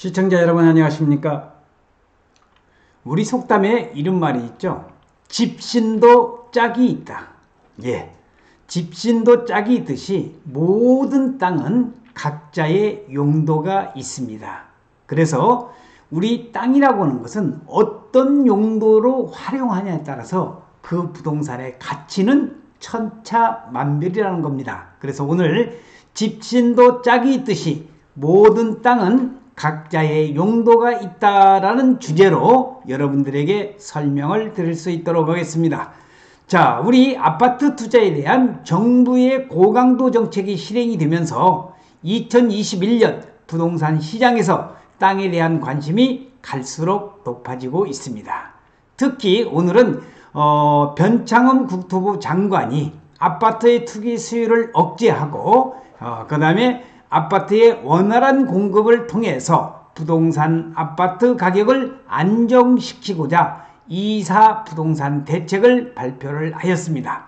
시청자 여러분 안녕하십니까? 우리 속담에 이런 말이 있죠. 집신도 짝이 있다. 예. 집신도 짝이 있듯이 모든 땅은 각자의 용도가 있습니다. 그래서 우리 땅이라고 하는 것은 어떤 용도로 활용하냐에 따라서 그 부동산의 가치는 천차만별이라는 겁니다. 그래서 오늘 집신도 짝이 있듯이 모든 땅은 각자의 용도가 있다라는 주제로 여러분들에게 설명을 드릴 수 있도록 하겠습니다. 자, 우리 아파트 투자에 대한 정부의 고강도 정책이 실행이 되면서 2021년 부동산 시장에서 땅에 대한 관심이 갈수록 높아지고 있습니다. 특히 오늘은 어, 변창흠 국토부 장관이 아파트의 투기 수요를 억제하고 어, 그 다음에 아파트의 원활한 공급을 통해서 부동산 아파트 가격을 안정시키고자 이사 부동산 대책을 발표를 하였습니다.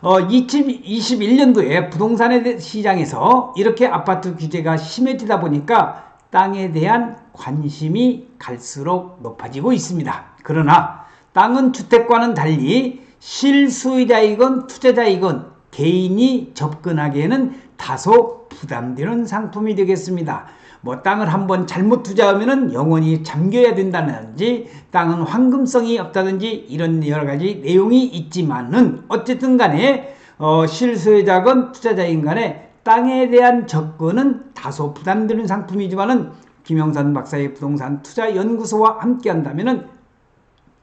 어, 2021년도에 부동산 시장에서 이렇게 아파트 규제가 심해지다 보니까 땅에 대한 관심이 갈수록 높아지고 있습니다. 그러나 땅은 주택과는 달리 실수요자이건 투자자이건 개인이 접근하기에는 다소 부담되는 상품이 되겠습니다. 뭐 땅을 한번 잘못 투자하면 영원히 잠겨야 된다든지 땅은 황금성이 없다든지 이런 여러 가지 내용이 있지만은 어쨌든 간에 어, 실수요자건 투자자인 간에 땅에 대한 접근은 다소 부담되는 상품이지만은 김영선 박사의 부동산 투자 연구소와 함께 한다면은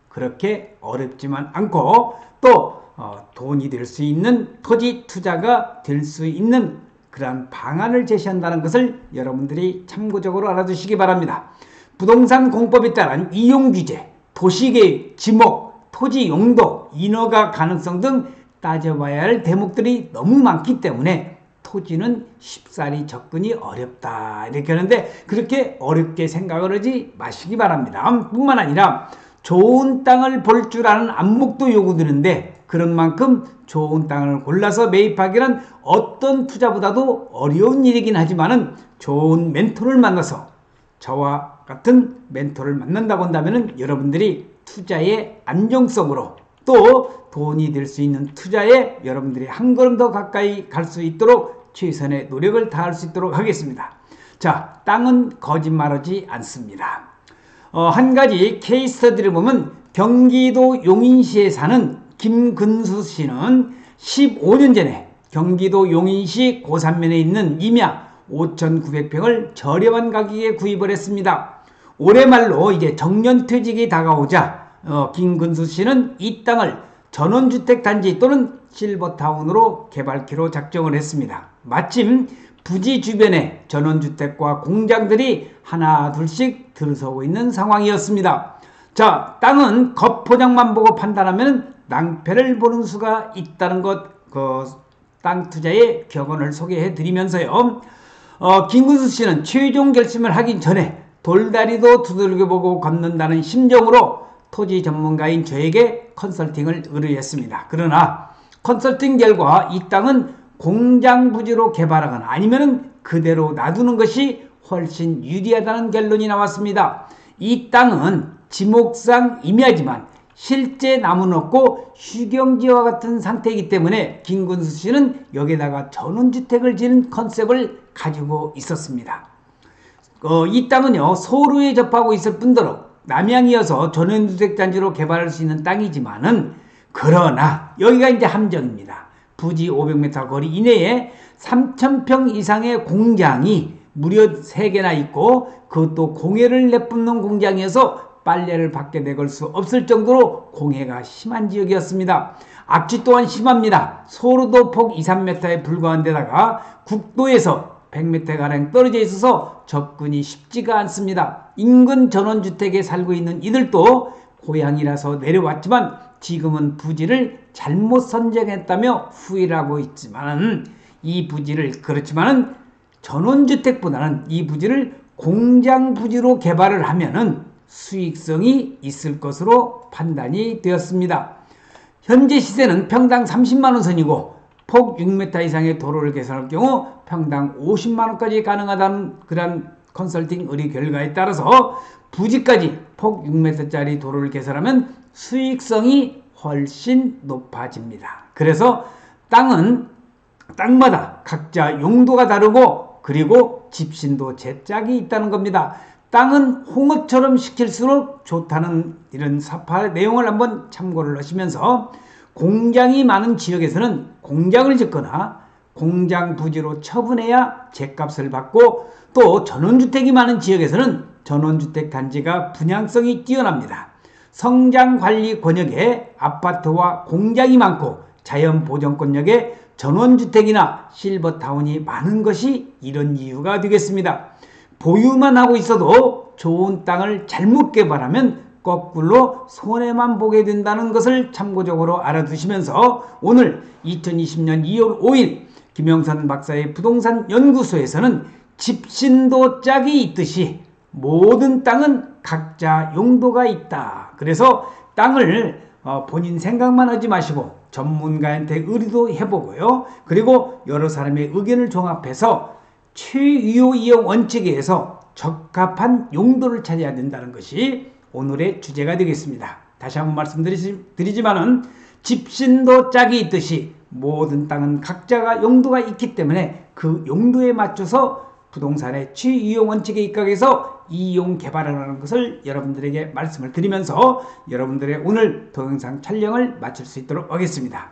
그렇게 어렵지만 않고 또 어, 돈이 될 수 있는 토지 투자가 될 수 있는 그러한 방안을 제시한다는 것을 여러분들이 참고적으로 알아두시기 바랍니다. 부동산 공법에 따른 이용 규제, 도시계획, 지목, 토지 용도, 인허가 가능성 등 따져봐야 할 대목들이 너무 많기 때문에 토지는 쉽사리 접근이 어렵다 이렇게 하는데 그렇게 어렵게 생각을 하지 마시기 바랍니다. 뿐만 아니라 좋은 땅을 볼 줄 아는 안목도 요구되는데 그런 만큼 좋은 땅을 골라서 매입하기는 어떤 투자보다도 어려운 일이긴 하지만은 좋은 멘토를 만나서 저와 같은 멘토를 만난다고 한다면 여러분들이 투자의 안정성으로 또 돈이 될 수 있는 투자에 여러분들이 한 걸음 더 가까이 갈 수 있도록 최선의 노력을 다할 수 있도록 하겠습니다. 자, 땅은 거짓말하지 않습니다. 어, 한 가지 케이스 스터디를 보면 경기도 용인시에 사는 김근수 씨는 15년 전에 경기도 용인시 고산면에 있는 임야 5,900평을 저렴한 가격에 구입을 했습니다. 올해 말로 이제 정년퇴직이 다가오자 어, 김근수 씨는 이 땅을 전원주택 단지 또는 실버타운으로 개발키로 작정을 했습니다. 마침 부지 주변에 전원주택과 공장들이 하나 둘씩 들어서고 있는 상황이었습니다. 자, 땅은 겉포장만 보고 판단하면 낭패를 보는 수가 있다는 것, 그, 땅 투자의 격언을 소개해 드리면서요. 어, 김근수 씨는 최종 결심을 하기 전에 돌다리도 두들겨보고 걷는다는 심정으로 토지 전문가인 저에게 컨설팅을 의뢰했습니다. 그러나 컨설팅 결과 이 땅은 공장 부지로 개발하거나 아니면 그대로 놔두는 것이 훨씬 유리하다는 결론이 나왔습니다. 이 땅은 지목상 임야지만 실제 나무는 없고 휴경지와 같은 상태이기 때문에 김근수 씨는 여기다가 전원주택을 지는 컨셉을 가지고 있었습니다. 어, 이 땅은요 소루에 접하고 있을 뿐더러 남양이어서 전원주택단지로 개발할 수 있는 땅이지만은 그러나 여기가 이제 함정입니다. 부지 500m 거리 이내에 3,000평 이상의 공장이 무려 3개나 있고 그것도 공해를 내뿜는 공장이어서 빨래를 밖에 내걸 수 없을 정도로 공해가 심한 지역이었습니다. 악취 또한 심합니다. 소로도 폭 2, 3m에 불과한 데다가 국도에서 100m가량 떨어져 있어서 접근이 쉽지가 않습니다. 인근 전원주택에 살고 있는 이들도 고향이라서 내려왔지만 지금은 부지를 잘못 선정했다며 후회를 하고 있지만 이 부지를 그렇지만은 전원주택보다는 이 부지를 공장 부지로 개발을 하면은 수익성이 있을 것으로 판단이 되었습니다. 현재 시세는 평당 30만원 선이고 폭 6m 이상의 도로를 개선할 경우 평당 50만원까지 가능하다는 그런 컨설팅 의뢰 결과에 따라서 부지까지 폭 6m짜리 도로를 개설하면 수익성이 훨씬 높아집니다. 그래서 땅은 땅마다 각자 용도가 다르고 그리고 집신도 제 짝이 있다는 겁니다. 땅은 홍어처럼 시킬수록 좋다는 이런 사파 내용을 한번 참고를 하시면서 공장이 많은 지역에서는 공장을 짓거나 공장 부지로 처분해야 제값을 받고 또 전원주택이 많은 지역에서는 전원주택 단지가 분양성이 뛰어납니다. 성장 관리 권역에 아파트와 공장이 많고 자연 보존권역에 전원주택이나 실버타운이 많은 것이 이런 이유가 되겠습니다. 보유만 하고 있어도 좋은 땅을 잘못 개발하면 거꾸로 손해만 보게 된다는 것을 참고적으로 알아두시면서 오늘 2020년 2월 5일 김영선 박사의 부동산 연구소에서는 집신도 짝이 있듯이 모든 땅은 각자 용도가 있다. 그래서 땅을 어, 본인 생각만 하지 마시고 전문가한테 의뢰도 해보고요. 그리고 여러 사람의 의견을 종합해서 최유효 이용 원칙에 의해서 적합한 용도를 찾아야 된다는 것이 오늘의 주제가 되겠습니다. 다시 한번 말씀드리지만은 집신도 짝이 있듯이 모든 땅은 각자가 용도가 있기 때문에 그 용도에 맞춰서 부동산의 취이용 원칙에 입각해서 이용 개발을 하는 것을 여러분들에게 말씀을 드리면서 여러분들의 오늘 동영상 촬영을 마칠 수 있도록 하겠습니다.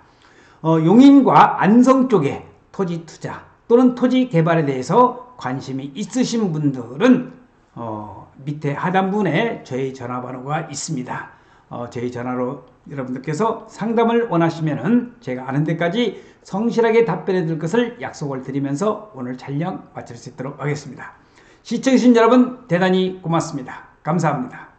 어, 용인과 안성 쪽에 토지 투자 또는 토지 개발에 대해서 관심이 있으신 분들은 어, 밑에 하단분에 저희 전화번호가 있습니다. 어, 저희 전화로 여러분들께서 상담을 원하시면은 제가 아는 데까지 성실하게 답변해 드릴 것을 약속을 드리면서 오늘 촬영 마칠 수 있도록 하겠습니다. 시청해주신 여러분 대단히 고맙습니다. 감사합니다.